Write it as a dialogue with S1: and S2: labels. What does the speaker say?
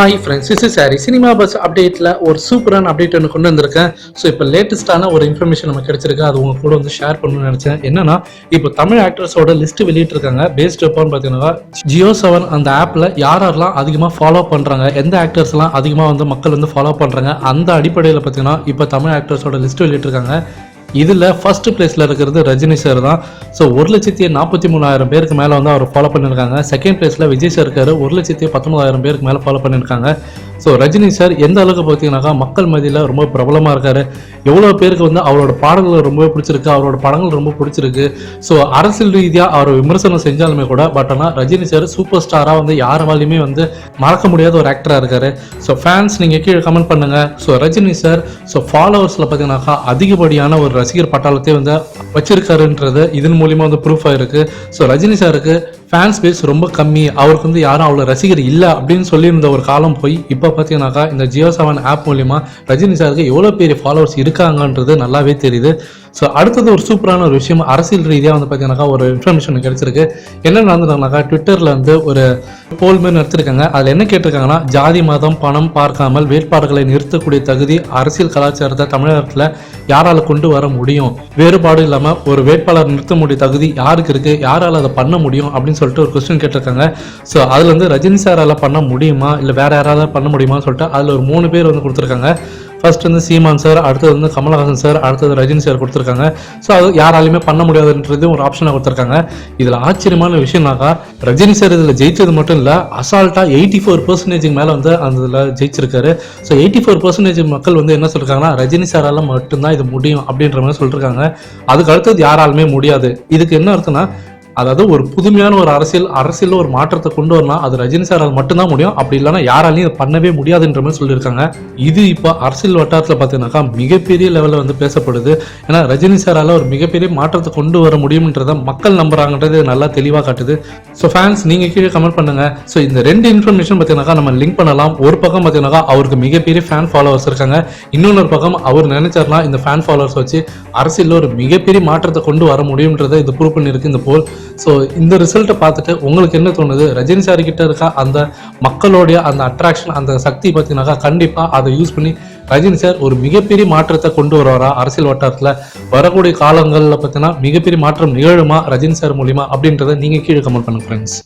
S1: Hi friends is sorry cinema buzz அப்டேட்டில் ஒரு சூப்பரான அப்டேட் ஒன்று கொண்டு வந்திருக்கேன். ஸோ இப்போ லேட்டஸ்ட்டான ஒரு இன்ஃபர்மேஷன் நமக்கு கிடச்சிருக்கு. அது உங்க கூட வந்து ஷேர் பண்ணணும்னு நினச்சேன். என்னன்னா இப்போ தமிழ் ஆக்டர்ஸோட லிஸ்ட் வெளியிட்டிருக்காங்க. பேஸ்ட் அப்பான்னு பார்த்தீங்கன்னா ஜியோ செவன் அந்த ஆப்பில் யார் யாரெல்லாம் அதிகமாக ஃபாலோ பண்ணுறாங்க எந்த ஆக்டர்ஸ்லாம் அதிகமாக வந்து மக்கள் வந்து ஃபாலோ பண்ணுறாங்க அந்த அடிப்படையில் பார்த்தீங்கன்னா இப்போ தமிழ் ஆக்டர்ஸோட லிஸ்ட் வெளியிட்டிருக்காங்க. இதில் ஃபர்ஸ்ட் பிளேஸில் இருக்கிறது ரஜினி சார் தான். ஸோ ஒரு லட்சத்தி நாற்பத்தி மூணாயிரம் பேருக்கு மேலே வந்து அவர் ஃபாலோ பண்ணியிருக்காங்க செகண்ட் பிளேஸில் விஜய் சார் இருக்காரு. ஒரு லட்சத்தி பத்தொன்பதாயிரம் பேருக்கு மேலே ஃபாலோ பண்ணியிருக்காங்க ஸோ ரஜினி சார் எந்த அளவுக்கு பார்த்தீங்கன்னாக்கா மக்கள் மத்தியில் ரொம்ப பிரபலமாக இருக்காரு. எவ்வளோ பேருக்கு வந்து அவரோட பாடல்கள் ரொம்ப பிடிச்சிருக்கு அவரோட படங்கள் ரொம்ப பிடிச்சிருக்கு. ஸோ அரசியல் ரீதியாக அவர் விமர்சனம் செஞ்சாலுமே கூட பட் ஆனால் ரஜினி சார் சூப்பர் ஸ்டாராக வந்து யாராலையுமே வந்து மறக்க முடியாத ஒரு ஆக்டராக இருக்காரு. ஸோ ஃபேன்ஸ் நீங்கள் கீழே கமெண்ட் பண்ணுங்கள் ஸோ ரஜினி சார் ஸோ ஃபாலோவர்ஸில் பார்த்தீங்கன்னாக்கா அதிகப்படியான ஒரு ரசிகர் பட்டாளத்தை வந்து வச்சிருக்காருன்றது இதன் மூலியமாக வந்து ப்ரூஃப் இருக்குது ஸோ ரஜினி சாருக்கு ஃபேன்ஸ் பேஸ் ரொம்ப கம்மி. அவருக்கு வந்து யாரும் அவ்வளோ ரசிகர் இல்லை அப்படின்னு சொல்லியிருந்த ஒரு காலம் போய் இப்போ பார்த்தீங்கன்னாக்கா இந்த ஜியோ செவன் ஆப் மூலிமா ரஜினி சாருக்கு எவ்வளோ பெரிய ஃபாலோவர்ஸ் இருக்காங்கன்றது நல்லாவே தெரியுது. ஸோ அடுத்தது ஒரு சூப்பரான ஒரு விஷயம். அரசியல் ரீதியாக வந்து பார்த்தீங்கன்னாக்கா ஒரு இன்ஃபர்மேஷன் கிடைச்சிருக்கு. என்ன நடந்ததுனாக்கா ட்விட்டரில் வந்து ஒரு போல் மாதிரி நடத்திருக்காங்க. அதில் என்ன கேட்டிருக்காங்கன்னா ஜாதி மதம் பணம் பார்க்காமல் வேட்பாளர்களை நிறுத்தக்கூடிய தகுதி அரசியல் கலாச்சாரத்தை தமிழகத்தில் யாரால் கொண்டு வர முடியும்? வேறுபாடு இல்லாமல் ஒரு வேட்பாளர் நிறுத்த முடிய தகுதி யாருக்கு இருக்குது யாரால் அதை பண்ண முடியும்? அப்படின்னு சொல்லிட்டு ஒரு கொஸ்டின் கேட்டிருக்காங்க. ஸோ அதில் வந்து ரஜினி சாரால் பண்ண முடியுமா? இல்லை வேறு யாரால பண்ண முடியுமான்னு சொல்லிட்டு அதில் ஒரு மூணு பேர் வந்து கொடுத்துருக்காங்க. ஃபர்ஸ்ட் வந்து சீமான் சார் அடுத்தது வந்து கமலஹாசன் சார் அடுத்தது ரஜினி சார் கொடுத்துருக்காங்க. ஸோ அது யாராலையுமே பண்ண முடியாதுன்றது ஒரு ஆப்ஷனாக கொடுத்துருக்காங்க. இதில் ஆச்சரியமான விஷயம்னாக்கா ரஜினி சார் இதில் ஜெயிச்சது மட்டும் இல்லை அசால்ட்டாக எயிட்டி ஃபோர் பர்சன்டேஜுக்கு மேலே வந்து அந்த இதில் ஜெயிச்சிருக்காரு. ஸோ எயிட்டி ஃபோர் பர்சன்டேஜ் மக்கள் வந்து என்ன சொல்லிருக்காங்கன்னா ரஜினி சாரால் மட்டும்தான் இது முடியும் அப்படின்ற மாதிரி சொல்லியிருக்காங்க அதுக்கு அடுத்தது யாராலுமே முடியாது. இதுக்கு என்ன அர்த்தம்னா அதாவது ஒரு புதுமையான ஒரு அரசியல் அரசியலில் ஒரு மாற்றத்தை கொண்டு வரலாம் அது ரஜினி சாரால் மட்டும்தான் முடியும். அப்படி இல்லைன்னா யாராலையும் இதை பண்ணவே முடியாதுன்ற மாதிரி சொல்லியிருக்காங்க. இது இப்போ அரசியல் வட்டாரத்தில் பார்த்தீங்கன்னாக்கா மிகப்பெரிய லெவலில் வந்து பேசப்படுது. ஏன்னா ரஜினி சாரால் ஒரு மிகப்பெரிய மாற்றத்தை கொண்டு வர முடியும்ன்றத மக்கள் நம்புறாங்கன்றது நல்லா தெளிவாக காட்டுது. ஸோ ஃபேன்ஸ் நீங்கள் கீழே கமெண்ட் பண்ணுங்க. ஸோ இந்த ரெண்டு இன்ஃபர்மேஷன் பார்த்தீங்கன்னாக்கா நம்ம லிங்க் பண்ணலாம். ஒரு பக்கம் பார்த்தீங்கன்னாக்கா அவருக்கு மிகப்பெரிய ஃபேன் ஃபாலோவர்ஸ் இருக்காங்க. இன்னொரு பக்கம் அவர் நினைச்சார்னா இந்த ஃபேன் ஃபாலோவர்ஸ் வச்சு அரசியலில் ஒரு மிகப்பெரிய மாற்றத்தை கொண்டு வர முடியும்ன்றதை இது ப்ரூவ் பண்ணியிருக்கு இந்த போல் ஸோ இந்த ரிசல்ட்டை பார்த்துட்டு உங்களுக்கு என்ன தோணுது? ரஜினி சார் கிட்ட இருக்க அந்த மக்களுடைய அந்த அட்ராக்ஷன் அந்த சக்தி பார்த்தீங்கன்னாக்கா கண்டிப்பாக அதை யூஸ் பண்ணி ரஜினி சார் ஒரு மிகப்பெரிய மாற்றத்தை கொண்டு வருவாரா? அரசியல் வட்டாரத்தில் வரக்கூடிய காலங்களில் பார்த்தீங்கன்னா மிகப்பெரிய மாற்றம் நிகழுமா? ரஜினி சார் மூலியமா அப்படின்றத நீங்கள் கீழே கமெண்ட் பண்ணுங்க ஃப்ரெண்ட்ஸ்